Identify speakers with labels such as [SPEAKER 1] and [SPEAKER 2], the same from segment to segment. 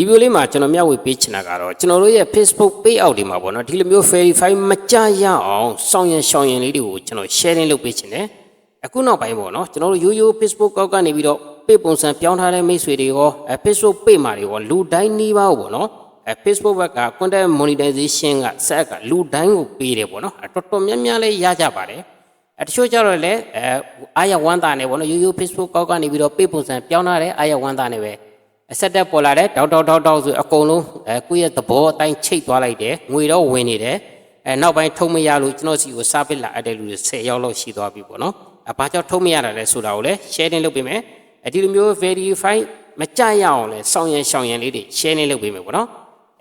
[SPEAKER 1] ဒီဗီဒီယိုလေးမှာကျွန်တော်မျှဝေပေးချင်တာကတော့ကျွန်တော်တို့ရဲ့ Facebook page out တွေမှာပေါ့နော်ဒီလိုမျိုး verify မကြရအောင်စောင့်ရင်ရှောင်ရင်လေးတွေကိုကျွန်တော် sharing လုပ်ပေးချင်တယ်အခုနောက်ပိုင်းပေါ့နော်ကျွန်တော်တို့ရိုးရိုး Facebook ကောက်ကနေပြီးတော့ page ပုံစံပြောင်းထားတဲ့မိတ်ဆွေတွေရောအဲ Facebook page မှာတွေရောလူတိုင်းနှီးပါပေါ့နော်အဲ Facebook ဘက်က content monetization ကစက်ကလူတိုင်းကိုပေးတယ်ပေါ့နော်အဲတော်တော်များများလေးရကြပါတယ်အဲတချို့ကြတော့လည်းအဲအာရဝမ်းတာနဲ့ပေါ့နော်ရိုးရိုး Facebook ကောက်ကနေပြီးတော့ page ပုံစံပြောင်းထားတဲ့အာရဝမ်းတာနဲ့ပဲ အဆက်တက်ပေါ်လာတဲ့တောက်တောက်တောက်တောက်ဆိုအကုန်လုံးအဲကိုယ့်ရဲ့သဘောအတိုင်းချိတ်သွားလိုက်တယ်ငွေတော့ဝင်နေတယ်အဲနောက်ပိုင်းထုံးမရလို့ကျွန်တော်စီကိုစားပစ်လာအပ်တဲ့လူတွေ10ရောက်လောက်ရှိသွားပြီပေါ့နော်အဲဘာကြောင့်ထုံးမရတာလဲဆိုတာကိုလည်း sharing လုပ်ပေးမယ်အဲဒီလိုမျိုး verify မကြရအောင်လဲစောင့်ရန်ရှောင်ရန်လေးတွေ sharing လုပ်ပေးမယ်ပေါ့နော်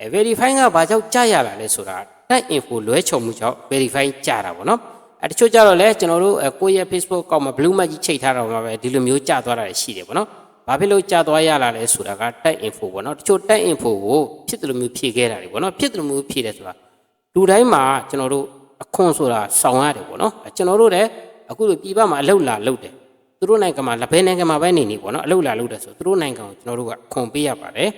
[SPEAKER 1] အဲ verify ကဘာကြောင့်ကြရတာလဲဆိုတာ tag info လွဲချုံမှုကြောင့် verify ကြတာပေါ့နော်အဲတချို့ကြတော့လဲကျွန်တော်တို့အဲကိုယ့်ရဲ့ Facebook အကောင့်မှာ blue mark ကြီးချိန်ထားတော့မှာပဲဒီလိုမျိုးကြသွားတာရှိတယ်ပေါ့နော် ဘာဖြစ်လို့ကြာသွားရလာလဲဆိုတာက tag info ပေါ့နော်တချို့ tag info ကိုဖြစ်တယ်လို့မျိုးဖြည့်ခဲ့တာတွေပေါ့နော်ဖြစ်တယ်လို့မျိုးဖြည့်တယ်ဆိုတာလူတိုင်းမှာကျွန်တော်တို့အခွန်ဆိုတာစောင့်ရတယ်ပေါ့နော်အဲကျွန်တော်တို့လည်းအခုလိုပြည်ပမှာအလုပ်လာလုပ်တယ်သူတို့နိုင်ငံမှာလက်ဘဲနိုင်ငံမှာပဲနေနေပေါ့နော်အလုပ်လာလုပ်တယ်ဆိုသူတို့နိုင်ငံကိုကျွန်တော်တို့ကအခွန်ပေးရပါတယ်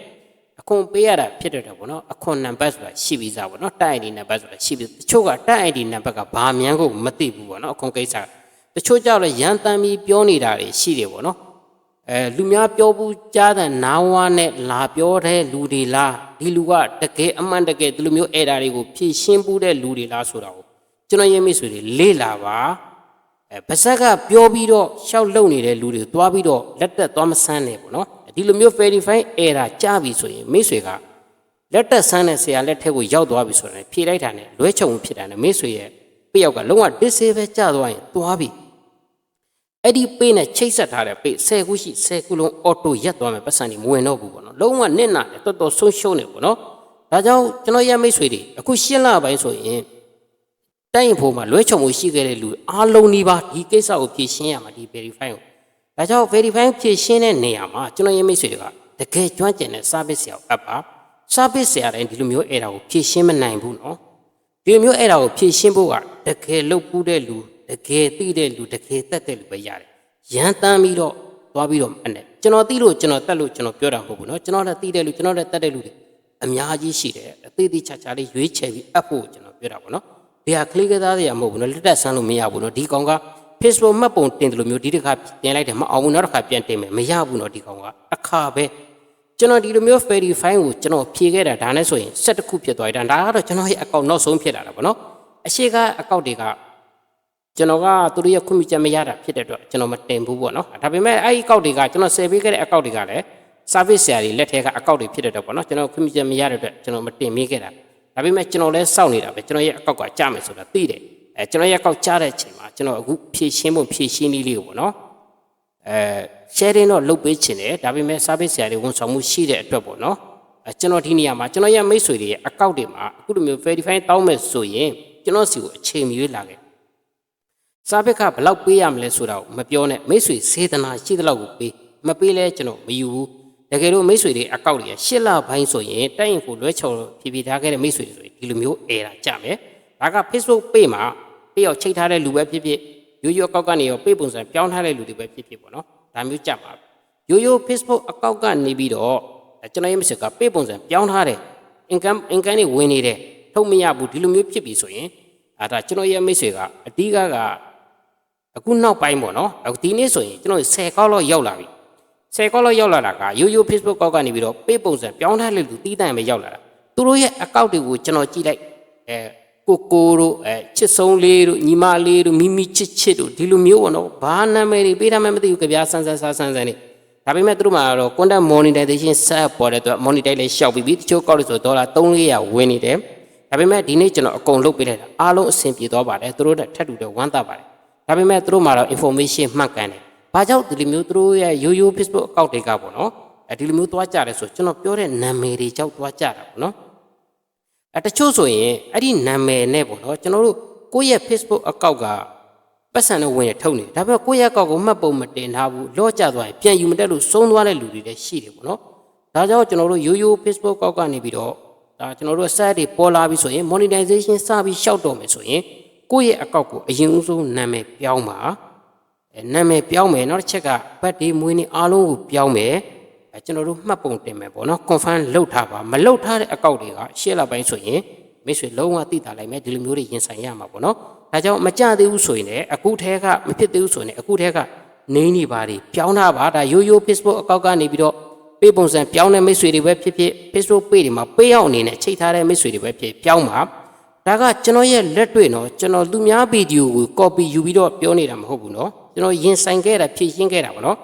[SPEAKER 1] အခွန်ပေးရတာဖြစ်တယ်ပေါ့နော်အခွန်နံပါတ်ဆိုတာရှိပြီးသားပေါ့နော်တက် ID နံပါတ်ဆိုတာရှိပြီးတချို့ကတက် ID နံပါတ်ကဘာမှန်းကိုမသိဘူးပေါ့နော်အခွန်ကိစ္စတချို့ကြောက်လဲရန်တမ်းပြီးပြောနေတာတွေရှိတယ်ပေါ့နော် အဲလူများပြောဘူးကြားတဲ့နာဝါနဲ့လာပြောတဲ့လူတွေလားဒီလူကတကယ်အမှန်တကယ်ဒီလိုမျိုးအဲ့ဓာတွေကိုဖြည့်ရှင်းပူးတဲ့လူတွေလားဆိုတာကိုကျွန်တော်ရေးမိတ်ဆွေတွေလေးလာပါအဲဗဇက်ကပြောပြီးတော့ရှောက်လုံနေတဲ့လူတွေကိုတွားပြီးတော့လက်တက်သွားမဆန်းနဲ့ပေါ့နော်ဒီလိုမျိုး verify error ကြားပြီဆိုရင်မိတ်ဆွေကလက်တက်ဆန်းတဲ့ဆရာလက်ထက်ကိုရောက်သွားပြီဆိုရင်ဖြေလိုက်တာနဲ့လွဲချုံဖြစ်တာနဲ့မိတ်ဆွေရဲ့ပြယောက်ကလုံးဝ disable ကျသွားရင်တွားပြီ အဲ့ဒီပေးနဲ့ချိတ်ဆက်ထားတဲ့ပေး10ခုရှိ10ခုလုံးအော်တိုရက်သွားမယ်ပတ်စံနေမဝင်တော့ဘူးပေါ့နော်လုံးဝနစ်နာတယ်တော်တော်ဆုံးရှုံးနေပေါ့နော်ဒါကြောင့်ကျွန်တော်ရမိတ်ဆွေတွေအခုရှင်းလပိုင်းဆိုရင်တိုင်းဖို့မှာလွဲချုံမှုရှိခဲ့တဲ့လူအားလုံးဒီပါဒီကိစ္စကိုဖြေရှင်းရမှာဒီ verify ကိုဒါကြောင့် verify ဖြေရှင်းတဲ့နေရာမှာကျွန်တော်ရမိတ်ဆွေတွေကတကယ်ကျွမ်းကျင်တဲ့ service ဆရာကိုအပ်ပါ service ဆရာတိုင်းဒီလိုမျိုးအဲ့ဒါကိုဖြေရှင်းမနိုင်ဘူးနော်ဒီလိုမျိုးအဲ့ဒါကိုဖြည့်ရှင်းဖို့ကတကယ်လုပ်ပူးတဲ့လူ တကယ်သိတဲ့လူတကယ်တတ်တဲ့လူပဲရတယ်။ရန်တမ်းပြီးတော့သွားပြီးတော့အဲ့နဲ့ကျွန်တော်သိလို့ကျွန်တော်တတ်လို့ကျွန်တော်ပြောတာမဟုတ်ဘူးเนาะကျွန်တော်လည်းသိတဲ့လူကျွန်တော်လည်းတတ်တဲ့လူတွေအများကြီးရှိတယ်အသေးသေးချာချာလေးရွေးချယ်ပြီးအပ်ဖို့ကျွန်တော်ပြောတာပေါ့နော်။ဒီဟာကလေးကသားတွေကမဟုတ်ဘူးเนาะလက်တက်ဆန်းလို့မရဘူးเนาะဒီကောင်က Facebook မှတ်ပုံတင်တယ်လို့မျိုးဒီတစ်ခါပြင်လိုက်တယ်မအောင်ဘူးနောက်တစ်ခါပြန်တင်မယ်မရဘူးเนาะဒီကောင်ကအခါပဲကျွန်တော်ဒီလိုမျိုး verify ကိုကျွန်တော်ဖြေခဲ့တာဒါနဲ့ဆိုရင်7ခုဖြစ်သွားပြီဒါကတော့ကျွန်တော်ရဲ့ account နောက်ဆုံးဖြစ်လာတာပေါ့နော်အရှိက account တွေက ကျွန်တော်ကသူတို့ရဲ့ခွင့်ပြုချက်မရတာဖြစ်တဲ့အတွက်ကျွန်တော်မတင်ဘူးပေါ့နော်ဒါပေမဲ့အဲ့ဒီ account တွေကကျွန်တော် save ပေးခဲ့တဲ့ account တွေကလည်း service ဆရာတွေလက်ထက်က account တွေဖြစ်တဲ့အတွက်ပေါ့နော်ကျွန်တော်ခွင့်ပြုချက်မရတဲ့အတွက်ကျွန်တော်မတင်မိခဲ့တာဒါပေမဲ့ကျွန်တော်လည်းစောင့်နေတာပဲကျွန်တော်ရဲ့ account ကကြာမယ်ဆိုတာသိတယ်အဲကျွန်တော်ရဲ့ account ကြာတဲ့အချိန်မှာကျွန်တော်အခုဖြည့်ရှင်းဖို့ဖြည့်ရှင်းနည်းလေးကိုပေါ့နော်အဲ sharing တော့လုပ်ပေးချင်တယ်ဒါပေမဲ့ service ဆရာတွေဝန်ဆောင်မှုရှိတဲ့အတွက်ပေါ့နော်အဲကျွန်တော်ဒီနေရာမှာကျွန်တော်ရဲ့မိတ်ဆွေတွေရဲ့ account တွေမှာအခုလိုမျိုး verify တောင်းမယ်ဆိုရင်ကျွန်တော်စီကိုအချိန်မရွေးလာခဲ့ service ကဘယ်လောက်ပေးရမလဲဆိုတာကိုမပြောနဲ့မိတ်ဆွေစေတနာရှိတဲ့လောက်ကိုပေးမပေးလဲကျွန်တော်မယူဘူးတကယ်လို့မိတ်ဆွေတွေ account တွေရှစ်လပိုင်းဆိုရင်တိုက်ရင်ကိုလွဲချော်ဖြည်းဖြည်းထားခဲ့တဲ့မိတ်ဆွေတွေဆိုရင်ဒီလိုမျိုး error ကြမယ်ဒါက Facebook page မှာပေးရောက်ချိန်ထားတဲ့လူပဲဖြစ်ဖြစ်ရိုးရိုးအကောက်ကနေရောပေးပုံစံပြောင်းထားတဲ့လူတွေပဲဖြစ်ဖြစ်ပေါ့နော်ဒါမျိုးကြပါရိုးရိုး Facebook အကောက်ကနေပြီးတော့အဲကျွန်တော်ရဲ့မစ်ကပေးပုံစံပြောင်းထားတယ် income income တွေဝင်နေတယ်ထုတ်မရဘူးဒီလိုမျိုးဖြစ်ပြီဆိုရင်အဲဒါကျွန်တော်ရဲ့မိတ်ဆွေကအဓိကက အခုနောက်ပိုင်းပေါ့နော်အခုဒီနေ့ဆိုရင်ကျွန်တော်10ကောက်လောက်ရောက်လာပြီ10ကောက်လောက်ရောက်လာတာကရိုးရိုး Facebook ကောက်ကနေပြီးတော့ပေးပုံစံပြောင်းထားတဲ့လူတီးတိုင်ပဲရောက်လာတာသူတို့ရဲ့ account တွေကိုကျွန်တော်ကြည့်လိုက်အဲကိုကိုတို့အဲချစ်ဆုံးလေးတို့ညီမလေးတို့မိမိချစ်ချစ်တို့ဒီလိုမျိုးပေါ့နော်ဘာနာမည်တွေပေးထားမှမသိဘူးကြပြားဆန်းဆန်းဆန်းဆန်းဆန်းနေဒါပေမဲ့သူတို့မှာတော့ content monetization ဆက်ပေါ်တဲ့အတွက် monetize လေးရှောက်ပြီးပြီတချို့ကောက်လို့ဆိုဒေါ်လာ300ဝင်နေတယ်ဒါပေမဲ့ဒီနေ့ကျွန်တော်အကုန်လုပ်ပေးလိုက်တာအားလုံးအဆင်ပြေသွားပါတယ်သူတို့တက်ထပ်တူတဲ့ဝမ်းသာပါတယ် ဒါပေမဲ့သူတို့မှာတော့ information မှတ်ကန်တယ်။ဘာကြောင့်ဒီလိုမျိုးသူတို့ရဲ့ရိုးရိုး Facebook account တွေကပေါ့နော်။အဲဒီလိုမျိုးသွားကြတယ်ဆိုကျွန်တော်ပြောတဲ့နာမည်တွေကြောင့်သွားကြတာပေါ့နော်။အဲတချို့ဆိုရင်အဲ့ဒီနာမည်နဲ့ပေါ့နော်ကျွန်တော်တို့ကိုယ့်ရဲ့ Facebook account ကပတ်စံနဲ့ဝင်ရထုတ်နေတယ်။ဒါပေမဲ့ကိုယ့်ရဲ့ account ကိုမှတ်ပုံမတင်ထားဘူး။လော့ကျသွားရင်ပြန်ယူမတက်လို့ဆုံးသွားတဲ့လူတွေလည်းရှိတယ်ပေါ့နော်။ဒါကြောင့်ကျွန်တော်တို့ရိုးရိုး Facebook account ကနေပြီးတော့ဒါကျွန်တော်တို့ site တွေပေါ်လာပြီဆိုရင် monetization စပြီးရှောက်တော့မယ်ဆိုရင် ကိုယ့်ရဲ့ account ကိုအရင်ဦးဆုံးနာမည်ပြောင်းပါအဲနာမည်ပြောင်းမယ်နောက်တစ်ချက်ကဘတ်ဒီမွေးနေ့အားလုံးကိုပြောင်းမယ်အဲကျွန်တော်တို့မှတ်ပုံတင်မယ်ပေါ့နော် confirm လုပ်ထားပါမလုပ်ထားတဲ့အကောင့်တွေကရှေ့လောက်ပိုင်းဆိုရင်မိတ်ဆွေလုံးဝသိတာလိုက်မယ်ဒီလိုမျိုးတွေရင်ဆိုင်ရမှာပေါ့နော်ဒါကြောင့်မကြသေးဘူးဆိုရင်လည်းအခုထဲကမဖြစ်သေးဘူးဆိုရင်လည်းအခုထဲကနေနေပါတွေပြောင်းတာပါဒါရိုးရိုး Facebook အကောင့်ကနေပြီးတော့ပေးပုံစံပြောင်းတဲ့မိတ်ဆွေတွေပဲဖြစ်ဖြစ် Facebook page တွေမှာပေးအောင်အနေနဲ့ချိန်ထားတဲ့မိတ်ဆွေတွေပဲဖြစ်ပြောင်းပါ ဒါကကျွန်တော်ရဲ့လက်တွေ့နော်ကျွန်တော်သူများဗီဒီယိုကို copy ယူပြီးတော့ပြောနေတာမဟုတ်ဘူးနော်ကျွန်တော်ရင်ဆိုင်ခဲ့တာဖြည့်ရှင်းခဲ့တာပေါ့နော်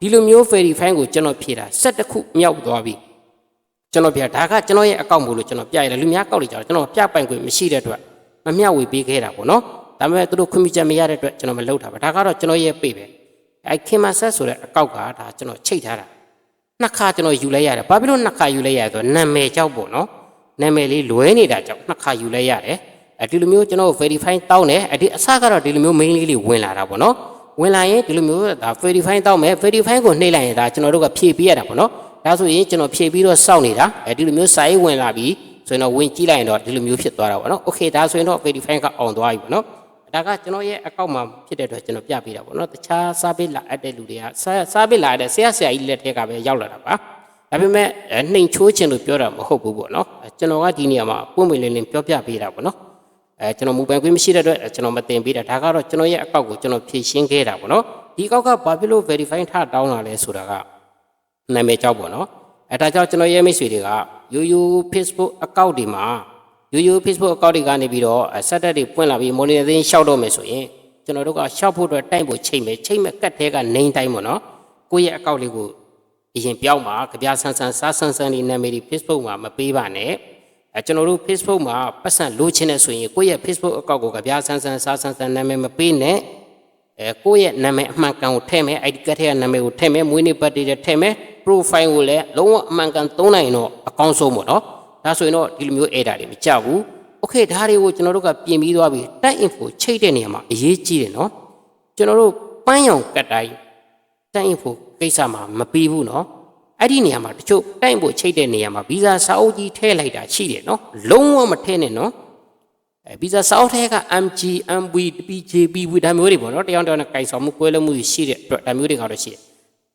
[SPEAKER 1] ဒီလိုမျိုး verify ကိုကျွန်တော်ဖြည့်တာ7ခုမြောက်သွားပြီကျွန်တော်ပြဒါကကျွန်တော်ရဲ့အကောင့်မို့လို့ကျွန်တော်ပြရတယ်လူများကောက်လိုက်ကြတော့ကျွန်တော်ပြပိုင်ခွင့်မရှိတဲ့အတွက်မမျှဝေပေးခဲ့တာပေါ့နော်ဒါပေမဲ့သူတို့ခွင့်ပြုချက်မရတဲ့အတွက်ကျွန်တော်မလုပ်တာပါဒါကတော့ကျွန်တော်ရဲ့ပေပဲအဲခင်မဆက်ဆိုတဲ့အကောက်ကဒါကျွန်တော်ချိတ်ထားတာနှစ်ခါကျွန်တော်ယူလိုက်ရတယ်ဘာဖြစ်လို့နှစ်ခါယူလိုက်ရလဲဆိုတော့နာမည်ကြောက်ပေါ့နော် နာမည်လေးလွဲနေတာကြောင့်နှစ်ခါယူလိုက်ရတယ်အဲဒီလိုမျိုးကျွန်တော် verify တောင်းတယ်အဲဒီအစကတော့ဒီလိုမျိုး main လေးတွေဝင်လာတာပေါ့နော်ဝင်လာရင်ဒီလိုမျိုးဒါ verify တောင်းမယ် verify ကိုနှိပ်လိုက်ရင်ဒါကျွန်တော်တို့ကဖြည့်ပေးရတာပေါ့နော်ဒါဆိုရင်ကျွန်တော်ဖြည့်ပြီးတော့စောင့်နေတာအဲဒီလိုမျိုးစာရေးဝင်လာပြီးဆိုရင်တော့ဝင်ကြည့်လိုက်ရင်တော့ဒီလိုမျိုးဖြစ်သွားတာပေါ့နော်။ Okay ဒါဆိုရင်တော့ verify ကအောင်သွားပြီပေါ့နော်။ဒါကကျွန်တော်ရဲ့အကောင့်မှာဖြစ်တဲ့အတွက်ကျွန်တော်ပြပေးတာပေါ့နော်။တခြားစာပေလာအပ်တဲ့လူတွေကစာပေလာတဲ့ဆရာဆရာကြီးလက်ထက်ကပဲရောက်လာတာပါ။ ဒါပေမဲ့အဲနှိမ်ချိုးခြင်းလို့ပြောတာမဟုတ်ဘူးပေါ့နော်အဲကျွန်တော်ကဒီနေရာမှာပုံမှန်လင်းလင်းပြောပြပေးတာပေါ့နော်အဲကျွန်တော်မူပိုင်ခွင့်မရှိတဲ့အတွက်ကျွန်တော်မတင်ပေးတာဒါကတော့ကျွန်တော်ရဲ့အကောင့်ကိုကျွန်တော်ဖြည့်ရှင်းခဲ့တာပေါ့နော်ဒီအကောက်ကဘာဖြစ်လို့ verify ထတောင်းလာလဲဆိုတာကနာမည်ကြောက်ပေါ့နော်အဲဒါကြောင့်ကျွန်တော်ရဲ့မိတ်ဆွေတွေကရိုးရိုး Facebook account တွေမှာရိုးရိုး Facebook account တွေကနေပြီးတော့ဆက်တက်တွေပွင့်လာပြီး monetization ရှောက်တော့မယ်ဆိုရင်ကျွန်တော်တို့ကရှောက်ဖို့အတွက်တိုက်ဖို့ချိန်မယ်ချိန်မဲ့ကတ်သေးကနေတိုင်းပေါ့နော်ကိုယ့်ရဲ့ account လေးကို အရင်ပြောင်းပါကြပြဆန်းဆန်းစားဆန်းဆန်းလေးနာမည်တွေ Facebook မှာမပေးပါနဲ့အဲကျွန်တော်တို့ Facebook မှာပတ်စံလိုချင်တဲ့ဆိုရင်ကိုယ့်ရဲ့ Facebook account ကိုကြပြဆန်းဆန်းစားဆန်းဆန်းနာမည်မပေးနဲ့အဲကိုယ့်ရဲ့နာမည်အမှန်ကန်ကိုထည့်မယ် ID ကတ်ထဲကနာမည်ကိုထည့်မယ်မွေးနေ့ပတ်တွေထည့်မယ် profile ကိုလည်းလုံးဝအမှန်ကန်သုံးနိုင်ရင်တော့အကောင်းဆုံးပေါ့နော်ဒါဆိုရင်တော့ဒီလိုမျိုး error တွေမကြဘူး okay ဒါတွေကိုကျွန်တော်တို့ကပြင်ပြီးသွားပြီတက် info ချိတ်တဲ့နေရာမှာအရေးကြီးတယ်နော်ကျွန်တော်တို့ပန်းရောင်ကတ်တိုင်းတက် info ကိစ္စမှာမပြီးဘူးနော်အဲ့ဒီနေရာမှာတချို့တိုက်ဖို့ချိတ်တဲ့နေရာမှာဗီဇာစာအုပ်ကြီးထည့်လိုက်တာရှိတယ်နော်လုံးဝမထည့်နဲ့နော်အဲဗီဇာစာအုပ်ထဲက MG MV PJB ဝဒါမျိုးတွေပေါ့နော်တယောက်တယောက်နဲ့ကြိုင်ဆောင်မှုကွဲလွဲမှုရှိတဲ့အတွက်ဒါမျိုးတွေကတော့ရှိတယ်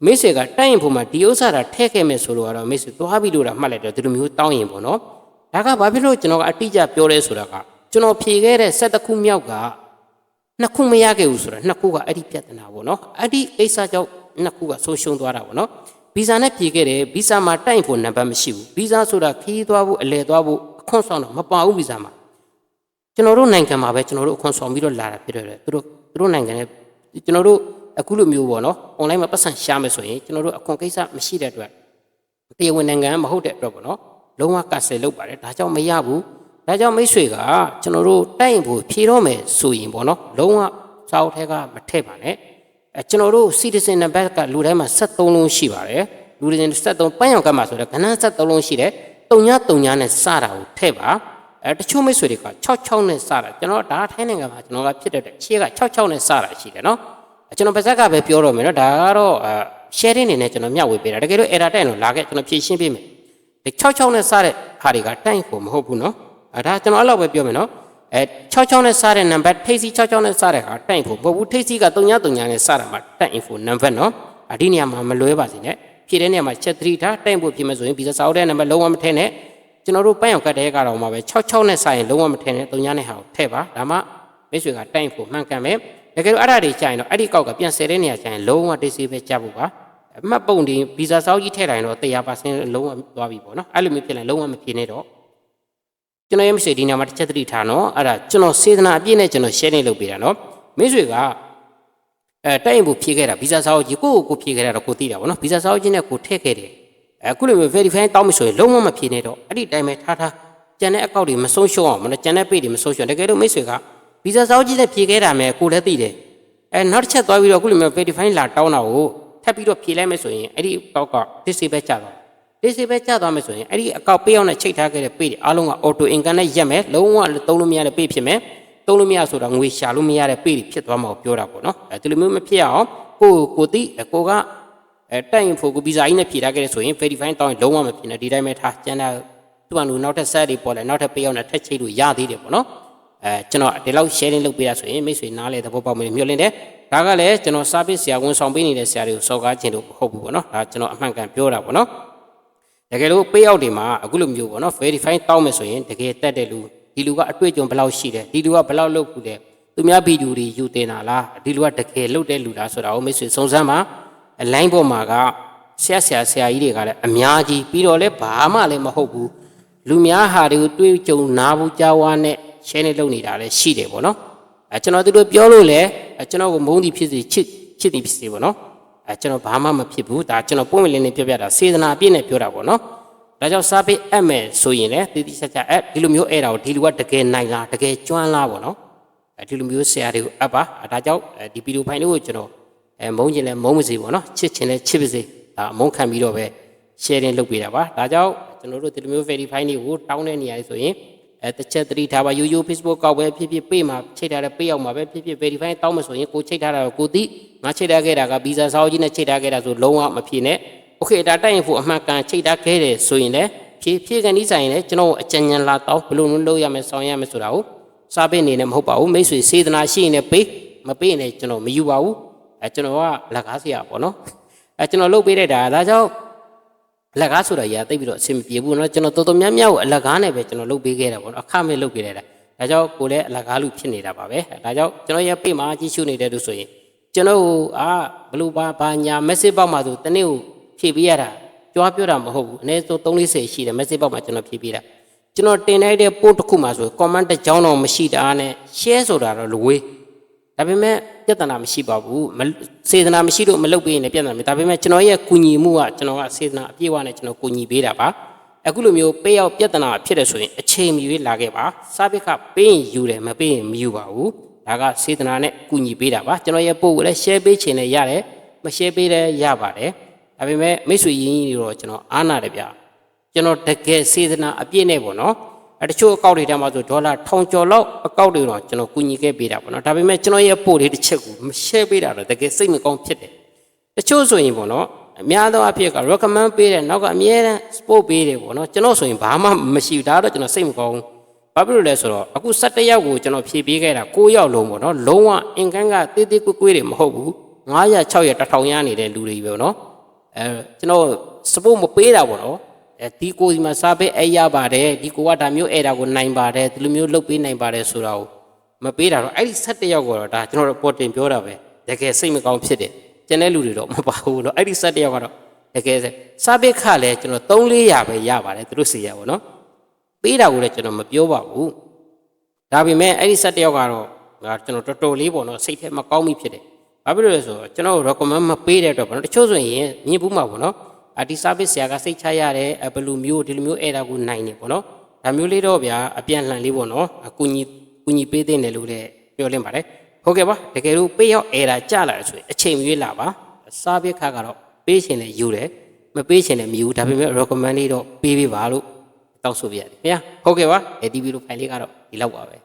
[SPEAKER 1] မိတ်ဆွေကတိုက်ရင်ဖို့မှာဒီဥစ္စာတာထည့်ခဲ့မယ်ဆိုတော့ကတော့မိတ်ဆွေသွားပြီးလို့တာမှတ်လိုက်တော့ဒီလိုမျိုးတောင်းရင်ပေါ့နော်ဒါကဘာဖြစ်လို့ကျွန်တော်ကအတိအကျပြောလဲဆိုတာကကျွန်တော်ဖြေခဲ့တဲ့ဆက်တစ်ခုမြောက်ကနှစ်ခုမရခဲ့ဘူးဆိုတော့နှစ်ခုကအဲ့ဒီပြဿနာပေါ့နော်အဲ့ဒီကိစ္စကြောင့် နှစ်ခုကဆုံးရှုံးသွားတာပေါ့နော်ဗီဇာနဲ့ဖြေခဲ့တယ်ဗီဇာမှာတိုက်ရင်ဖို့နံပါတ်မရှိဘူးဗီဇာဆိုတာခီးသွားဖို့အလဲသွားဖို့အခွင့်ဆောင်တော့မပါဘူးဗီဇာမှာကျွန်တော်တို့နိုင်ငံမှာပဲကျွန်တော်တို့အခွန်ဆောင်ပြီးတော့လာတာဖြစ်တယ်သူတို့သူတို့နိုင်ငံနဲ့ကျွန်တော်တို့အခုလိုမျိုးပေါ့နော် online မှာပတ်စံရှာမယ်ဆိုရင်ကျွန်တော်တို့အခွန်ကိစ္စမရှိတဲ့အတွက်တရားဝင်နိုင်ငံမဟုတ်တဲ့အတွက်ပေါ့နော်လုံးဝကဆယ်လုပ်ပါတယ်ဒါကြောင့်မရဘူးဒါကြောင့်မိတ်ဆွေကကျွန်တော်တို့တိုက်ရင်ဖို့ဖြေတော့မယ်ဆိုရင်ပေါ့နော်လုံးဝစာအုပ်ထဲကမထည့်ပါနဲ့ အဲကျွန်တော်တို့ citizen number ကလူတိုင်းမှာ73လုံးရှိပါတယ်လူတွေ73ပန်းရောင်ကတ်မှာဆိုတော့ခဏ73လုံးရှိတယ်တုံညာတုံညာနဲ့စတာကိုထည့်ပါအဲတချို့မိတ်ဆွေတွေက66နဲ့စတာကျွန်တော်ဒါထိုင်းနိုင်ငံမှာကျွန်တော်ကဖြစ်တဲ့အတွက်ခြေက66နဲ့စတာရှိတယ်နော်အဲကျွန်တော်ပါဇက်ကပဲပြောတော့မယ်နော်ဒါကတော့အဲ sharing အနေနဲ့ကျွန်တော်မျှဝေပေးတာတကယ်လို့ error တိုက်ရင်တော့လာခဲ့ကျွန်တော်ဖြည့်ရှင်းပေးမယ်ဒီ66နဲ့စတဲ့ဟာတွေကတိုက်ဖို့မဟုတ်ဘူးနော်အဲဒါကျွန်တော်အဲ့လောက်ပဲပြောမယ်နော် အဲ66နဲ့စတဲ့ number ထိပ်စီ66နဲ့စတဲ့ဟာတိုက်ဖို့မဟုတ်ဘူးထိပ်စီက3939နဲ့စတာမှာတိုက် info number နော်အဒီနေရာမှာမလွဲပါစေနဲ့ဖြည့်တဲ့နေရာမှာချက်3ထားတိုက်ဖို့ဖြစ်မယ်ဆိုရင်ဗီဇာစာအုပ်တဲ့ number လုံးဝမထည့်နဲ့ကျွန်တော်တို့ပန်းရောက်ကတ်တဲ့ကတော့မှပဲ66နဲ့ဆိုင်ရင်လုံးဝမထင်နဲ့3ညနဲ့ဟာကိုထည့်ပါဒါမှမိတ်ဆွေကတိုင်ဖို့မှန်ကန်မယ်တကယ်လို့အဲ့ဒါတွေကြာရင်တော့အဲ့ဒီကောက်ကပြန်ဆယ်တဲ့နေရာကြာရင်လုံးဝတိတ်ဆေးပဲကြဖို့ပါအမှတ်ပုံဒီဗီဇာစောက်ကြီးထည့်တိုင်းတော့100%လုံးဝသွားပြီပေါ့နော်အဲ့လိုမျိုးဖြစ်ရင်လုံးဝမဖြစ်နဲ့တော့ ကျွန်တော်ရဲ့မိတ်ဆွေဒီနေရာမှာတစ်ချက်သတိထားနော်အဲ့ဒါကျွန်တော်စေတနာအပြည့်နဲ့ကျွန်တော် share နေလုပ်ပေးတာနော်မိတ်ဆွေကအဲတိုင်ဖို့ဖြေခဲ့တာဗီဇာစောက်ကြီးကိုကိုကိုဖြေခဲ့တာတော့ကိုသိတာပေါ့နော်ဗီဇာစောက်ကြီးနဲ့ကိုထည့်ခဲ့တယ်အခုလိုမျိုး verify တောင်းမဆိုရင်လုံးဝမဖြေနဲ့တော့အဲ့ဒီတိုင်းပဲထားထားကျန်တဲ့အကောင့်တွေမဆုံးရှုံးအောင်မနော်ကျန်တဲ့ page တွေမဆုံးရှုံးတကယ်လို့မိတ်ဆွေကဗီဇာစောင်းကြီးနဲ့ဖြေခဲ့တာမဲ့ကိုလည်းသိတယ်အဲနောက်တစ်ချက်သွားပြီးတော့အခုလိုမျိုး verify လာတောင်းတာကိုထပ်ပြီးတော့ဖြေလိုက်မယ်ဆိုရင်အဲ့ဒီအကောင့်က disable ကျသွား disable ကျသွားမယ်ဆိုရင်အဲ့ဒီအကောင့်ပေးအောင်နဲ့ချိန်ထားခဲ့တဲ့ page တွေအားလုံးက auto income နဲ့ရက်မယ်လုံးဝသုံးလို့မရတဲ့ page ဖြစ်မယ်သုံးလို့မရဆိုတာငွေရှာလို့မရတဲ့ page တွေဖြစ်သွားမှာကိုပြောတာပေါ့နော်အဲဒီလိုမျိုးမဖြစ်အောင်ကိုကိုတိကိုကအဲတိုင်ဖို့ကိုဗီဇာကြီးနဲ့ဖြေထားခဲ့တယ်ဆိုရင် verify တောင်းရင်လုံးဝမဖြစ်နဲ့ဒီတိုင်းပဲထားကျန်တာသူ့အနူနောက်ထပ် set တွေပေါ်လဲနောက်ထပ်ပေးအောင်နဲ့ထက်ချိတ်လို့ရသေးတယ်ပေါ့နော်အဲအဲကျွန်တော်ဒီလောက် sharing လုပ်ပေးရဆိုရင်မိတ်ဆွေနားလေသဘောပေါက်မယ်မျှော်လင့်တယ်ဒါကလည်းကျွန်တော် service ဆရာဝန်ဆောင်ပေးနေတဲ့ဆရာတွေကိုစော်ကားခြင်းတို့မဟုတ်ဘူးပေါ့နော်ဒါကျွန်တော်အမှန်ကန်ပြောတာပေါ့နော် တကယ်လို့ pay out တွေမှာအခုလိုမျိုးပေါ့နော် verify တောင်းမယ်ဆိုရင်တကယ်တက်တဲ့လူဒီလူကအတွေ့အကြုံဘယ်လောက်ရှိတယ်ဒီလူကဘယ်လောက်လုပ်ခုတယ်သူများဗီဒီယိုတွေယူတင်တာလားဒီလူကတကယ်လုပ်တဲ့လူလားဆိုတာကိုမိတ်ဆွေစုံစမ်းပါအလိုင်းပေါ်မှာကဆရာဆရာဆရာကြီးတွေကလည်းအများကြီးပြီးတော့လည်းဘာမှလည်းမဟုတ်ဘူးလူများဟာတွေကိုတွေးကြုံနာဘူးကြောက်ဝါနဲ့ share နဲ့လုပ်နေတာလည်းရှိတယ်ပေါ့နော်အဲကျွန်တော်တို့တို့ပြောလို့လည်းအဲကျွန်တော်ကိုမုန်းသည်ဖြစ်စေချစ်ချစ်သည်ဖြစ်စေပေါ့နော် အဲကျွန်တော်ဘာမှမဖြစ်ဘူးဒါကျွန်တော်ပုံမှန်လေးနဲ့ပြောပြတာစေတနာအပြည့်နဲ့ပြောတာပေါ့နော်ဒါကြောင့်စာပေအပ်မယ်ဆိုရင်လည်းတည်တည်ချာချာအဲဒီလိုမျိုးအဲ့တာကိုဒီလူကတကယ်နိုင်လားတကယ်ကျွမ်းလားပေါ့နော်အဲဒီလိုမျိုးဆရာတွေကိုအပ်ပါအဲဒါကြောင့်အဲဒီဗီဒီယိုဖိုင်လေးကိုကျွန်တော်အဲမုန်းခြင်းလည်းမုန်းမစေပေါ့နော်ချစ်ခြင်းလည်းချစ်ပါစေဒါအမုန်းခံပြီးတော့ပဲ sharing လုပ်ပေးတာပါဒါကြောင့်ကျွန်တော်တို့ဒီလိုမျိုး verify တွေကိုတောင်းတဲ့နေရာတွေဆိုရင် အဲတစ်ချက်သတိထားပါ YouTube Facebook ကောက်ပဲဖြစ်ဖြစ်ပေးမှာချိန်ထားတဲ့ပေးအောင်မှာပဲဖြစ်ဖြစ် verify တောင်းမှဆိုရင်ကိုချိန်ထားတာကိုကိုသိငါချိန်ထားခဲ့တာက visa စာအုပ်ကြီးနဲ့ချိန်ထားခဲ့တာဆိုလုံးဝမဖြစ်နဲ့ okay ဒါတိုက်ရင်ဖို့အမှန်ကန်ချိန်ထားခဲ့တယ်ဆိုရင်လည်းဖြည့်ဖြည့်ကန်ဒီဆိုင်လည်းကျွန်တော်အကြံဉာဏ်လာတောင်းဘယ်လိုမျိုးလုပ်ရမယ်ဆောင်ရမယ်ဆိုတာကိုစာပေအနေနဲ့မဟုတ်ပါဘူးမိတ်ဆွေစေတနာရှိရင်လည်းပေးမပေးရင်လည်းကျွန်တော်မယူပါဘူးအဲကျွန်တော်ကလက်ကားစရာပေါ့နော်အဲကျွန်တော်လုပ်ပေးလိုက်တာဒါကြောင့် အလကားဆိုတာရာသိပ်ပြီးတော့အဆင်မပြေဘူးเนาะကျွန်တော်တော်တော်များများကိုအလကားနဲ့ပဲကျွန်တော်လုပ်ပေးခဲ့တာပေါ့နော်အခမဲ့လုပ်ပေးလိုက်တာဒါကြောင့်ကိုလည်းအလကားလူဖြစ်နေတာပါပဲဒါကြောင့်ကျွန်တော်ရဲ့ပိတ်မှာကြီးရှုနေတဲ့လို့ဆိုရင်ကျွန်တော်အာဘလူပါဘာညာ message ပေါက်မှာဆိုတနေ့ကိုဖြည့်ပေးရတာကြွားပြောတာမဟုတ်ဘူးအနည်းဆုံး340ရှိတယ် message ပေါက်မှာကျွန်တော်ဖြည့်ပေးတာကျွန်တော်တင်လိုက်တဲ့ post တစ်ခုမှာဆို comment တစ်ကြောင်းတော့မရှိတာနဲ့ share ဆိုတာတော့လူဝေး ဒါပေမဲ့ပြဿနာမရှိပါဘူးမစေတနာမရှိလို့မလုပ်ပေးရင်လည်းပြဿနာမရှိဒါပေမဲ့ကျွန်တော်ရဲ့ကုညီမှုကကျွန်တော်ကစေတနာအပြည့်အဝနဲ့ကျွန်တော်ကုညီပေးတာပါအခုလိုမျိုးပေးရောက်ပြဿနာဖြစ်တယ်ဆိုရင်အချိန်မီရွေးလာခဲ့ပါစာပိခပေးရင်ယူတယ်မပေးရင်မယူပါဘူးဒါကစေတနာနဲ့ကုညီပေးတာပါကျွန်တော်ရဲ့ပို့ကိုလည်း share ပေးချင်လည်းရတယ်မ share ပေးလည်းရပါတယ်ဒါပေမဲ့မိတ်ဆွေရင်းကြီးတွေတော့ကျွန်တော်အားနာတယ်ဗျာကျွန်တော်တကယ်စေတနာအပြည့်နဲ့ပေါ့နော် အဲတချို့အကောက်တွေထဲမှာဆိုဒေါ်လာထောင်ကျော်လောက်အကောက်တွေတော့ကျွန်တော်ကူညီခဲ့ပေးတာပေါ့နော်ဒါပေမဲ့ကျွန်တော်ရဲ့ပို့လေးတစ်ချက်ကိုမ share ပေးတာတော့တကယ်စိတ်မကောင်းဖြစ်တယ်တချို့ဆိုရင်ပေါ့နော်အများသောအဖြစ်က recommend ပေးတယ်နောက်ကအမြဲတမ်း support ပေးတယ်ပေါ့နော်ကျွန်တော်ဆိုရင်ဘာမှမရှိဘူးဒါတော့ကျွန်တော်စိတ်မကောင်းဘူးဘာဖြစ်လို့လဲဆိုတော့အခု17ယောက်ကိုကျွန်တော်ဖြည့်ပေးခဲ့တာ9ယောက်လုံးပေါ့နော်လုံးဝအင်ကန်ကတေးသေးကွေးကွေးတွေမဟုတ်ဘူး900 600 1000ရနေတဲ့လူတွေပဲပေါ့နော်အဲကျွန်တော် support မပေးတာပေါ့နော်အဲ ဒီကိုဒီမှာစားပေးအဲ့ရပါတယ်ဒီကိုကဒါမျိုးအဲ့ဒါကိုနိုင်ပါတယ်ဒီလိုမျိုးလုပ်ပေးနိုင်ပါတယ်ဆိုတာကိုမပေးတာတော့အဲ့ဒီ7ယောက်ကတော့ဒါကျွန်တော်တို့ပေါ်တင်ပြောတာပဲတကယ်စိတ်မကောင်းဖြစ်တယ်ကျန်တဲ့လူတွေတော့မပါဘူးနော်အဲ့ဒီ7ယောက်ကတော့တကယ်စားပေးခလည်းကျွန်တော်3 400ပဲရပါတယ်သူတို့စီရပါတော့ပေးတာကိုလည်းကျွန်တော်မပြောပါဘူးဒါပေမဲ့အဲ့ဒီ7ယောက်ကတော့ငါကျွန်တော်တော်တော်လေးပေါ့နော်စိတ်ထဲမကောင်းမိဖြစ်တယ်ဘာဖြစ်လို့လဲဆိုတော့ကျွန်တော် recommend မပေးတဲ့အတွက်ပေါ့နော်တချို့ဆိုရင်မြင်ဘူးမှာပေါ့နော် အဒီ service ဆရာကစိတ်ချရတယ်အဘယ်လိုမျိုးဒီလိုမျိုးအဲ့ဒါကိုနိုင်နေပေါ့နော်ဒါမျိုးလေးတော့ဗျာအပြန်လှန်လေးပေါ့နော်အကူညီကူညီပေးတဲ့တယ်လို့လည်းပြောလင်းပါတယ်ဟုတ်ကဲ့ပါတကယ်လို့ပေးရောက်အဲ့ဒါကြလာတယ်ဆိုရင်အချိန်မရွေးလာပါ service ခါကတော့ပေးရှင်လည်းယူတယ်မပေးရှင်လည်းမယူဒါပေမဲ့ recommend လေးတော့ပေးပေးပါလို့တောင်းဆိုပြရတယ်ခင်ဗျာဟုတ်ကဲ့ပါအဲဒီဗီဒီယိုဖိုင်လေးကတော့ဒီလောက်ပါပဲ